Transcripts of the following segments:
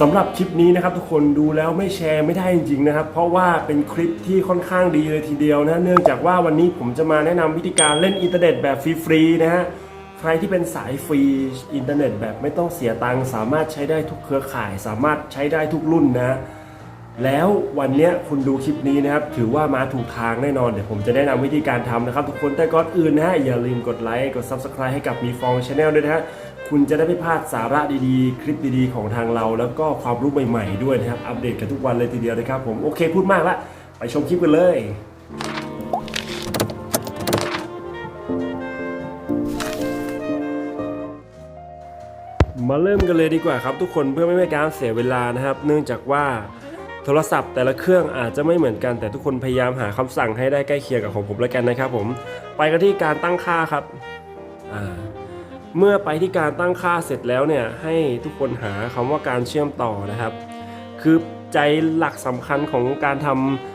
สำหรับคลิปนี้นะครับทุกคนดูแล้วไม่แชร์ไม่ได้จริงๆนะครับ เพราะว่าเป็นคลิปที่ค่อนข้างดีเลยทีเดียวนะ เนื่องจากว่าวันนี้ผมจะมาแนะนำวิธีการเล่นอินเทอร์เน็ตแบบฟรีๆนะฮะใครที่เป็นสายฟรีอินเทอร์เน็ตแบบไม่ต้องเสียตังค์สามารถใช้ได้ทุกเครือข่าย สามารถใช้ได้ทุกรุ่นนะ แล้ววันนี้คุณดูคลิปนี้นะครับ ถือว่ามาถูกทางแน่นอนเดี๋ยวผมจะแนะนำวิธีการทำนะครับ ทุกคนแต่ก่อนอื่นนะฮะอย่าลืมกดไลค์กด Subscribe ให้กับมีฟองชาแนลด้วยนะฮะ คุณจะได้ไม่พลาดสาระดีๆ คลิปดีๆ ของทางเรา แล้วก็ความรู้ใหม่ๆด้วยนะครับ อัปเดตกันทุกวันเลยทีเดียวนะครับผม โอเคพูดมากละ ไปชมคลิปกันเลยมาเริ่มกันเลยดีกว่าครับทุกคนเพื่อไม่ให้การเสียเวลานะครับ เนื่องจากว่าโทรศัพท์แต่ละเครื่องอาจจะไม่เหมือนกันแต่ทุกคนพยายามหาคำสั่งให้ได้ใกล้เคียงกับของผมแล้วกันนะครับผม ไปกันที่การตั้งค่าครับอ่า เมื่อไปที่การตั้งค่าเสร็จแล้วเนี่ยให้ทุกคนหาคำว่าการเชื่อมต่อนะครับ คือใจหลักสำคัญของการท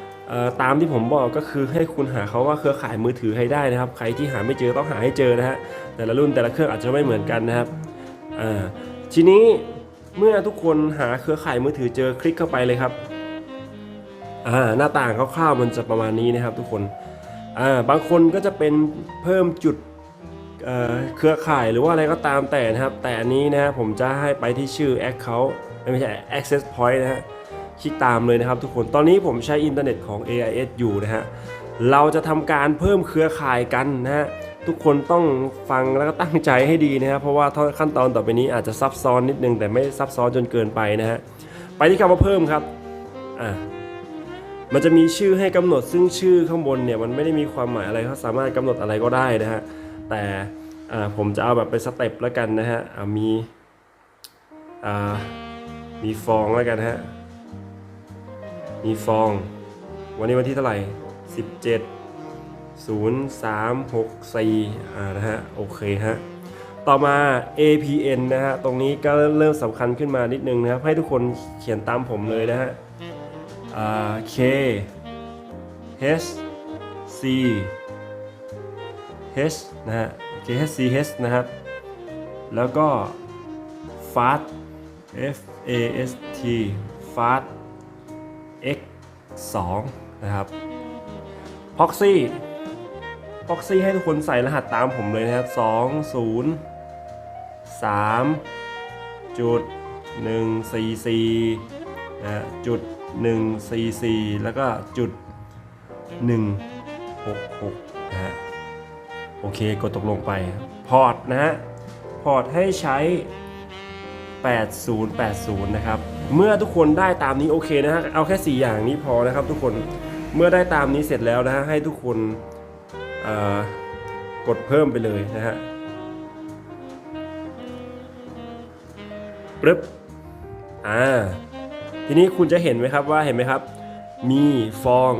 ำตามที่ผมบอกก็คือให้คุณหาเขาว่าเครือข่ายมือถือให้ได้นะครับ ใครที่หาไม่เจอต้องหาให้เจอนะฮะแต่ละรุ่นแต่ละเครื่องอาจจะไม่เหมือนกันนะครับอ่าทีนี้เมื่อทุกคนหาเครือข่ายมือถือเจอคลิกเข้าไปเลยครับอ่าหน้าต่างคร่าวๆมันจะประมาณนี้นะครับทุกคนอ่าบางคนก็จะเป็นเพิ่มจุด เเครือข่ายหรือว่าอะไรก็ตามแต่นะครับ แต่อันนี้นะผมจะให้ไปที่ชื่อ Account ไม่ใช่ Access Point นะฮะคลิกตามเลยนะครับทุกคนตอนนี้ผมใช้อินเทอร์เน็ตของ AIS อยู่นะฮะเราจะทำการเพิ่มเครือข่ายกันนะฮะทุกคนต้องฟังแล้วก็ตั้งใจให้ดีนะครับเพราะว่าขั้นตอนต่อไปนี้อาจจะซับซ้อนนิดนึงแต่ไม่ซับซ้อนจนเกินไปนะฮะไปที่คำว่าเพิ่มครับอ่ามันจะมีชื่อให้กำหนดซึ่งชื่อข้างบนเนี่ยมันไม่ได้มีความหมายอะไรเขาสามารถกำหนดอะไรก็ได้นะฮะ แต่ผมจะเอาแบบเป็นสเต็ปแล้วกันนะฮะมีมีฟองแล้วกันฮะมีฟอง วันนี้วันที่เท่าไหร่ 17 0364อ่านะฮะโอเคฮะต่อมา APN นะฮะตรงนี้ก็เริ่มสำคัญขึ้นมานิดนึงนะครับ ให้ทุกคนเขียนตามผมเลยนะฮะอ่า K H C H นะฮะ K H C H นะครับ แล้วก็ Fast F A S T Fast X 2นะครับ Proxy Proxy ให้ทุกคนใส่รหัสตามผมเลยนะครับ 2 0 3จุด1 4 4นะฮะจุด1 4 4 แล้วก็จุด 1 6 6นะฮะ โอเคกดตกลงไปพอร์ตนะฮะพอร์ตให้ใช้ 8080 นะครับ เมื่อทุกคนได้ตามนี้โอเคนะฮะเอาแค่ 4 อย่างนี้พอนะครับทุกคนเมื่อได้ตามนี้เสร็จแล้วนะฮะให้ทุกคนกดเพิ่มไปเลยนะฮะปึ๊บอ่าทีนี้คุณจะเห็นไหมครับว่าเห็นไหมครับมีฟอง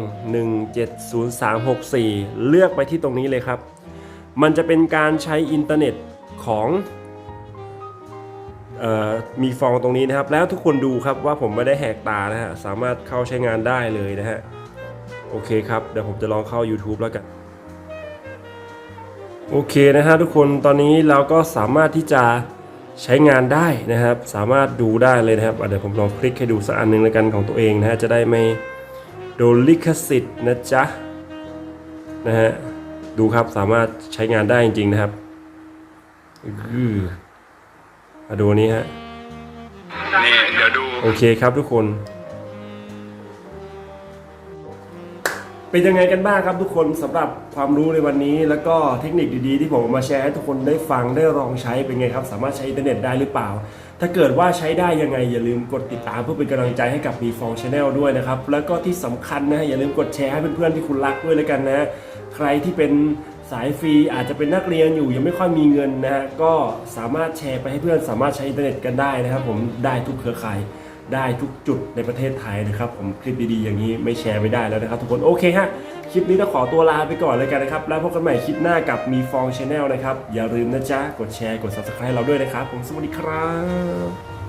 170364 เลือกไปที่ตรงนี้เลยครับ มันจะเป็นการใช้อินเทอร์เน็ตของออมีฟองตรงนี้นะครับ แล้วทุกคนดูครับว่าผมไม่ได้แหกตานะฮะสามารถเข้าใช้งานได้เลยนะฮะโอเคครับเดี๋ยวผมจะลองเข้า YouTube แล้วกันโอเคนะฮะทุกคนตอนนี้เราก็สามารถที่จะใช้งานได้นะครับ สามารถดูได้เลยนะครับเดี๋ยวผมลองคลิกให้ดูสักอันนึงแล้วกันของตัวเองนะฮะจะได้ไม่โดนลิขสิทธิ์นะจ๊ะนะฮะ ดูครับสามารถใช้งานได้จริง ๆ นะครับอือมาดูอันนี้ฮะนี่เดี๋ยวดูโอเคครับทุกคน เป็นยังไงกันบ้างครับทุกคนสำหรับความรู้ในวันนี้ แล้วก็เทคนิคดีๆ ที่ผมเอามาแชร์ให้ทุกคนได้ฟังได้ลองใช้เป็นไงครับ สามารถใช้อินเทอร์เน็ตได้หรือเปล่า ถ้าเกิดว่าใช้ได้ยังไงอย่าลืมกดติดตามเพื่อเป็นกำลังใจให้กับมีฟองชาแนลด้วยนะครับแล้วก็ที่สำคัญนะฮะอย่าลืมกดแชร์ให้เพื่อนๆที่คุณรักด้วยแล้วกันนะ ใครที่เป็นสายฟรีอาจจะเป็นนักเรียนอยู่ยังไม่ค่อยมีเงินนะฮะก็สามารถแชร์ไปให้เพื่อนสามารถใช้อินเทอร์เน็ตกันได้นะครับผมได้ทุกเครือข่ายได้ทุกจุดในประเทศไทยนะครับ ผมคลิปดีๆอย่างนี้ไม่แชร์ไม่ได้แล้วนะครับ ทุกคนโอเคฮะคลิปนี้ต้องขอตัวลาไปก่อนเลยกันนะครับ แล้วพบกันใหม่คลิปหน้ากับมีฟองชาแนลนะครับ อย่าลืมนะจ๊ะ กดแชร์กด subscribe เราด้วยนะครับ ผมสวัสดีครับ